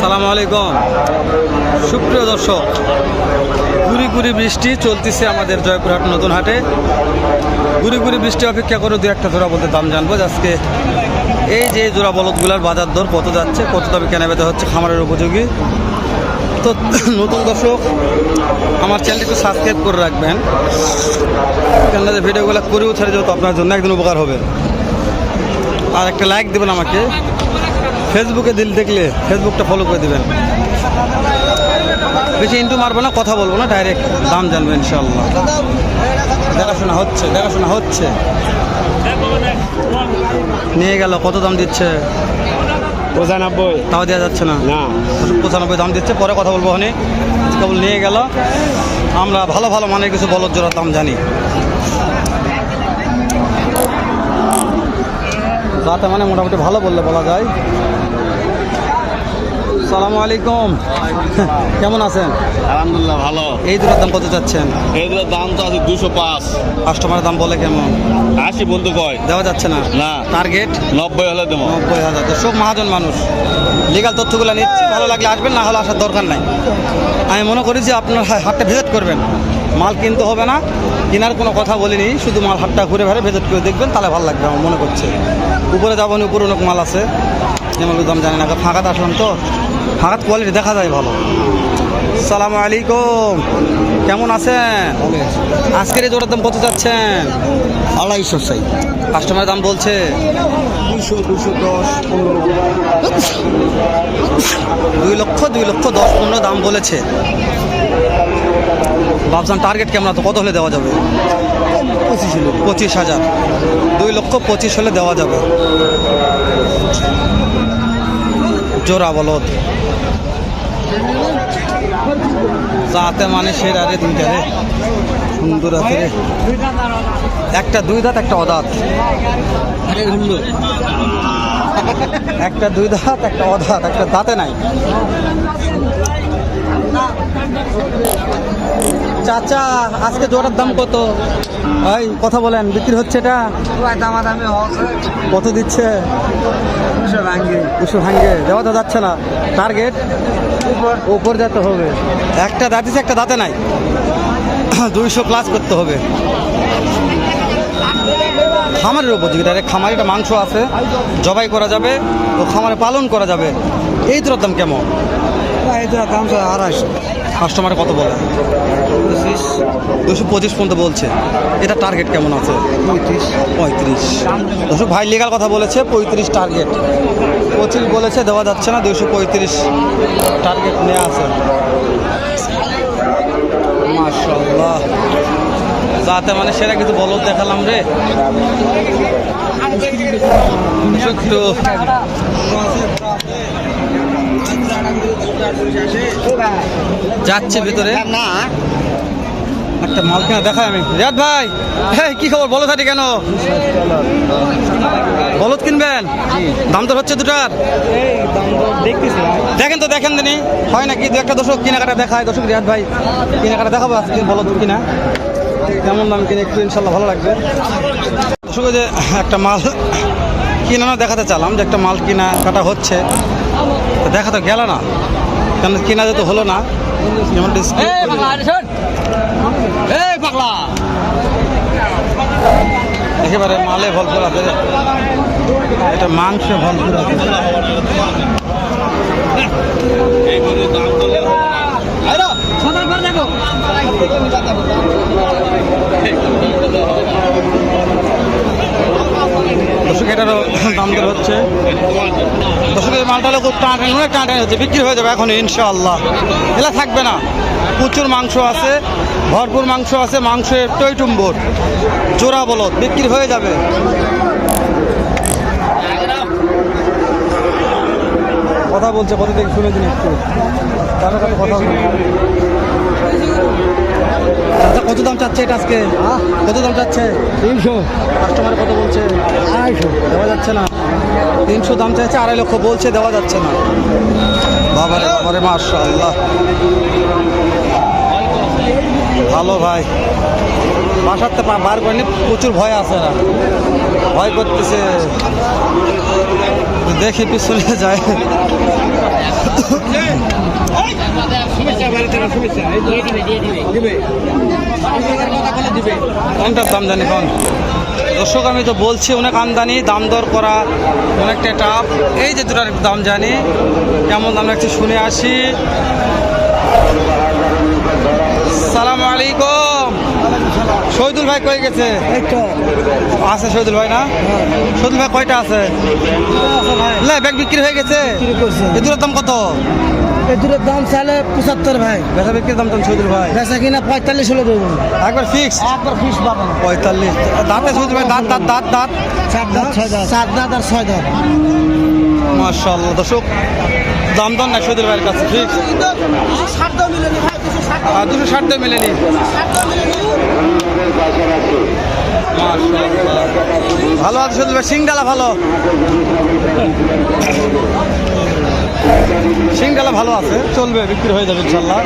সালাম আলাইকুম। সুপ্রিয় দর্শক, গুড়ি গুড়ি বৃষ্টি চলতেছে আমাদের জয়পুরহাট নতুন হাটে। গুড়ি গুড়ি বৃষ্টি অপেক্ষা করে দু একটা জোড়া বলতে দাম জানব। আজকে এই যে জোড়া বলদগুলার বাজার দর কত যাচ্ছে, কত দামে কেনা বেচা হচ্ছে খামারের উপযোগী। তো নতুন দর্শক, আমার চ্যানেলটি একটু সাবস্ক্রাইব করে রাখবেন। কেন যে ভিডিওগুলো করে উঠার যেহেতু আপনার জন্য একদিন উপকার হবে। আর একটা লাইক দেবেন আমাকে। ফেসবুকে দিল দেখলে ফেসবুকটা ফলো করে দেবেন। বেশি ইন্টু মারবো না কথা বলব না ডাইরেক্ট দাম জানব ইনশাল্লাহ দেখাশোনা হচ্ছে দেখাশোনা হচ্ছে। নিয়ে গেল কত দাম দিচ্ছে? পঁচানব্বই। তাও দেওয়া যাচ্ছে না? পঁচানব্বই দাম দিচ্ছে পরে কথা বলব ওখানে কেবল নিয়ে গেল। আমরা ভালো ভালো মানের কিছু বলদ জোড়ার দাম জানি। যাতে মানে মোটামুটি ভালো বললে বলা যায়। সালাম আলাইকুম। কেমন আছেন? আলহামদুলিল্লাহ ভালো। এই দুটোর দাম কত চাচ্ছেন? এইগুলোর দাম তো আছে দুশো পাঁচ। কাস্টমারের দাম বলে কেমন? আশি বন্ধু কয়? দেওয়া যাচ্ছে না। না। টার্গেট নব্বই হলে দেবো। নব্বই হাজার। দর্শক মহাজন মানুষ। লিগাল তথ্যগুলো নিচ্ছি ভালো লাগলে আসবেন না হলে আসার দরকার নাই। আমি মনে করি যে আপনার হাটটা ভিজিট করবেন। মাল কিনতে হবে না। কেনার কোনো কথা বলিনি শুধু মাল হাটটা ঘুরে ঘুরে ভিজিট করে দেখবেন তাহলে ভালো লাগবে আমার মনে করছে। উপরে যাব না উপরে অনেক মাল আছে। যেমন দাম জানি না ফাঁকাতে আসলাম তো। ফাঁকাত কোয়ালিটি দেখা যায় ভালো। সালাম আলাইকুম। কেমন আছেন? আজকের এই জোড়ার দাম কত যাচ্ছেন আড়াইশো চাই। কাস্টমারের দাম বলছে। দুশো দুশো দশ দুই লক্ষ দুই লক্ষ দশ পনেরো দাম বলেছে। ভাবছেন টার্গেট কেমন তো কত হলে দেওয়া যাবে? পঁচিশ হলো। পঁচিশ হাজার। দুই লক্ষ পঁচিশ হলে দেওয়া যাবে। জোড়া বলদ। যাতে মানে সেরা রে দুইটা রে। সুন্দর আছে রে। একটা দুই দাঁত, একটা অদাঁত। একটা দুই দাঁত, একটা অধাত একটা দাঁতে নাই। চাচা আজকে জোড়ার দাম কত? ভাই কথা বলেন বিক্রি হচ্ছে এটা? দামাদামি কত দিচ্ছে? দুশো ভাঙ্গি। দুশো ভাঙ্গে দেওয়া তো যাচ্ছে না। টার্গেট উপর। যেতে হবে। একটা দাঁতিছে একটা দাঁতে নাই। দুইশো প্লাস করতে হবে। খামারের উপযোগী ডাইরেক্ট খামারে একটা মাংস আছে জবাই করা যাবে ও খামারে পালন করা যাবে। এই তোর দাম কেমন? এটা দাম আড়াইশো। কাস্টমারে কত বলে? পঁচিশ দুশো পঁচিশ পর্যন্ত বলছে। এটা টার্গেট কেমন আছে? পঁয়ত্রিশ। পঁয়ত্রিশ। দর্শক ভাই লিগাল কথা বলেছে পঁয়ত্রিশ টার্গেট পঁচিশ বলেছে দেওয়া যাচ্ছে না দুশো পঁয়ত্রিশ টার্গেট নেওয়া আছে। মাশাল্লাহ যাতে মানে সেটা কিছু বলদ দেখালাম রে। একটু। যাচ্ছে ভিতরে। না। একটা মাল কিনা দেখায় আমি রিয়াদ ভাই হ্যাঁ কি খবর? বলো থাকি কেন? বলদ কিনবেন? দাম তো হচ্ছে দুটার। দেখেন তো দেখেন দিনি হয় নাকি দু একটা দর্শক কেনাকাটা দেখায়? দর্শক রিয়াদ ভাই কেনাকাটা দেখাবো আজকে বলদ কিনা। কেমন দাম কিনে একটু ইনশাল্লাহ ভালো লাগবে। দর্শক যে একটা মাল কিনা না দেখাতে চালাম যে একটা মাল কিনা কাটা হচ্ছে। তো দেখা তো গেল না। কেন কেনা যেতে হলো না? যেমন একেবারে মালে ভরপুর আছে এটা মাংস ভরপুর আছে। দর্শক, এটারও দাম দর হচ্ছে। দর্শক এই মালটা হলো খুব টান অনেক টান হচ্ছে, বিক্রি হয়ে যাবে এখন ইনশাআল্লাহ। এলা থাকবে না। প্রচুর মাংস আছে, ভরপুর মাংস আছে, মাংসের টইটুম্বর জোড়া বলদ, বিক্রি হয়ে যাবে। কথা বলছে কত থেকে শুনে দিন একটু কথা আচ্ছা কত দাম চাচ্ছে এটা আজকে? কত দাম চাচ্ছে? তিনশো। কাস্টমার কত বলছে? আড়াইশো। দেওয়া যাচ্ছে না। তিনশো দাম চাইছে আড়াই লক্ষ বলছে দেওয়া যাচ্ছে না। বাবারে বাবারে মাশাআল্লাহ। ভালো ভাই। বাসাতে বার করেনি প্রচুর ভয় আছে না। ভয় করতেছে। দেখি পিছনে যায়। কোনটার দাম জানি কোন? দর্শক আমি তো বলছি অনেক আমদানি দাম দর করা অনেকটা টাফ এই যে দুটার দাম জানি কেমন দাম লাগছে শুনে আসি। সালাম আলাইকুম। শহীদুল ভাই কই গেছে? আছে শহীদুল ভাই না? শহীদুল ভাই কয়টা আছে? না ব্যাগ বিক্রি হয়ে গেছে? দুটোর দাম কত? এই দুটোর দাম চাইলে পঁচাত্তর ভাই। বেচা বিক্রির দাম দাম শহীদুল ভাই। বেচা কিনা পঁয়তাল্লিশ হলে দেবো। একবার ফিক্স একবার ফিস পাবেন পঁয়তাল্লিশ। দাঁতে শহীদুল ভাই দাঁত দাঁত দাঁত দাঁত। চার দাঁত ছয় দাঁত। চার দাঁত আর ছয় দাঁত। মার্শাল্লাহ দর্শক দাম দর না শহীদুল ভাইয়ের কাছে ফিক্স আর দুশো ষাট দিয়ে মেলেনি। ভালো আছে শহীদুল ভাই সিংডালা ভালো। সিংডালা ভালো আছে, চলবে, বিক্রি হয়ে যাবে ইনশাল্লাহ।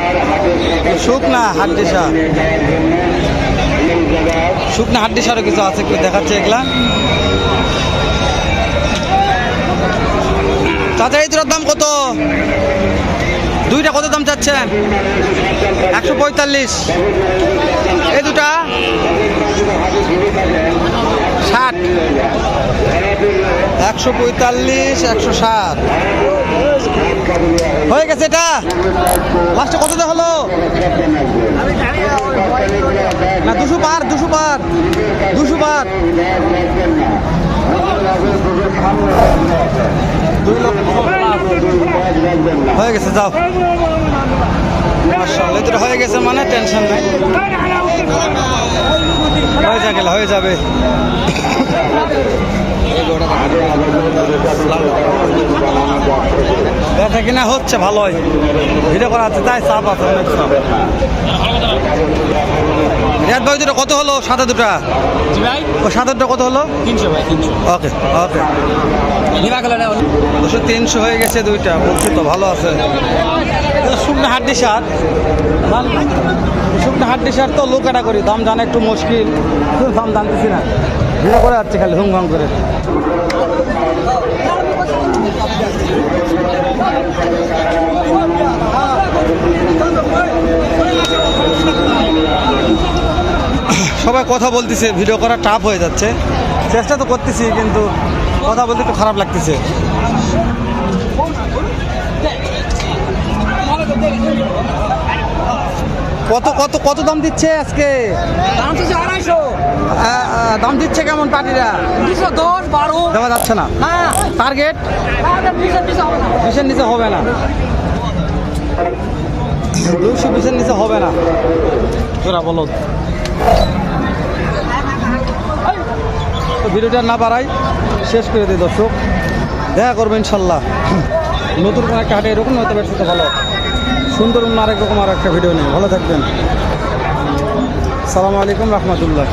শুকনা হাড্ডিসা শুকনা হাড্ডিসারও কিছু আছে, একটু দেখাচ্ছে এগুলা। চাচা, এই দুটার দাম কত? দুইটা কত দাম চাচ্ছেন? একশো পঁয়তাল্লিশ। এই দুটা? ষাট। একশো পঁয়তাল্লিশ, একশো ষাট। হয়ে গেছে এটা। লাস্টে কত দেওয়া হলো না, দুশো পার দুশো পার দুশো পার। হয়ে গেছে, যাও। এটা হয়ে গেছে মানে টেনশন নেই। যাবে হয়ে যাবে। ব্যথা কিনা হচ্ছে ভালোই। ভিডিও করা আছে তাই চাপ আছে অনেক চাপ। রিয়াদ ভাই দুটো কত হলো? সাদা দুটা? ও সাদা দুটো কত হলো? তিনশো ভাই ওকে ওকে। দুশো তিনশো হয়ে গেছে দুইটা বলছি তো ভালো আছে। শুকনো হাড্ডি সার শুকনো হাড্ডি সার তো লোকাটা করি, দাম জানা একটু মুশকিল দাম জানতেছি না। ভিড়ে করে যাচ্ছে খালি হুম ঘাম করে। সবাই কথা বলতেছে ভিডিও করা টাফ হয়ে যাচ্ছে। চেষ্টা তো করতেছি, কিন্তু কথা বলতে একটু খারাপ লাগতেছে। কত কত কত দাম দিচ্ছে আজকে? দাম হচ্ছে আড়াইশো। দাম দিচ্ছে কেমন পার্টিরা? দুশো দশ বারো। দেওয়া যাচ্ছে না? হ্যাঁ। টার্গেট না। বিশের নিচে হবে না। দুশো বিশের নিচে হবে না। তোরা বলো তো ভিডিওটা না বাড়াই শেষ করে দিই দর্শক। দেখা করব ইনশাল্লাহ। নতুন কোনো একটা হাটে এরকম হতে পারছে তো ভালো। সুন্দর অন্য আরেক রকম আর একটা ভিডিও নেই ভালো থাকবেন। সালামু আলাইকুম রহমতুল্লাহ।